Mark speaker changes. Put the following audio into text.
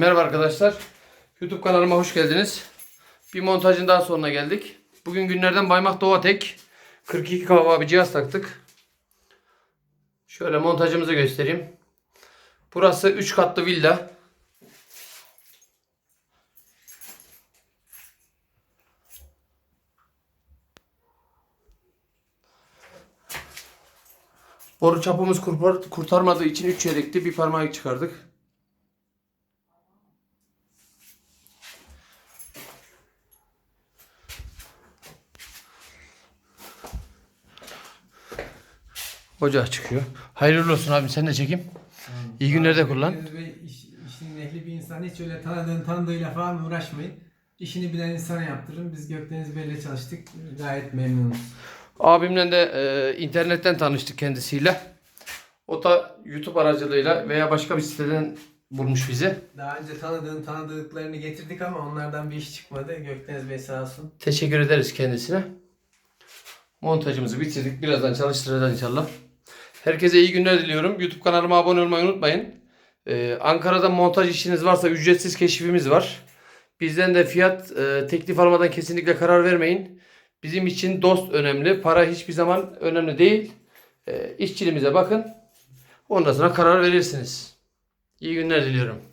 Speaker 1: Merhaba arkadaşlar. YouTube kanalıma hoş geldiniz. Bir montajın daha sonuna geldik. Bugün günlerden Baymak Doğatek 42 kava bir cihaz taktık. Şöyle montajımızı göstereyim. Burası 3 katlı villa. Boru çapımız kurtar- kurtarmadığı için 3 çeyrekti. Bir parmak çıkardık. Ocak çıkıyor. Hayırlı olsun abi sen de çekeyim. İyi günlerde kullan.
Speaker 2: Gökdeniz Bey iş, ehli bir insan. Hiç öyle tanıdığın tanıdığıyla falan uğraşmayın. İşini bilen insana yaptırın. Biz Gökdeniz Bey'le çalıştık. Gayet memnunuz.
Speaker 1: Abimle de e, internetten tanıştık kendisiyle. O da YouTube aracılığıyla veya başka bir siteden bulmuş bizi.
Speaker 2: Daha önce tanıdığın tanıdıklarını getirdik ama onlardan bir iş çıkmadı. Gökdeniz Bey sağ olsun.
Speaker 1: Teşekkür ederiz kendisine. Montajımızı bitirdik. Birazdan çalıştıracağız inşallah. Herkese iyi günler diliyorum. YouTube kanalıma abone olmayı unutmayın. Ee, Ankara'da montaj işiniz varsa ücretsiz keşifimiz var. Bizden de fiyat e, teklif almadan kesinlikle karar vermeyin. Bizim için dost önemli. Para hiçbir zaman önemli değil. E, işçiliğimize bakın. Ondan sonra karar verirsiniz. İyi günler diliyorum.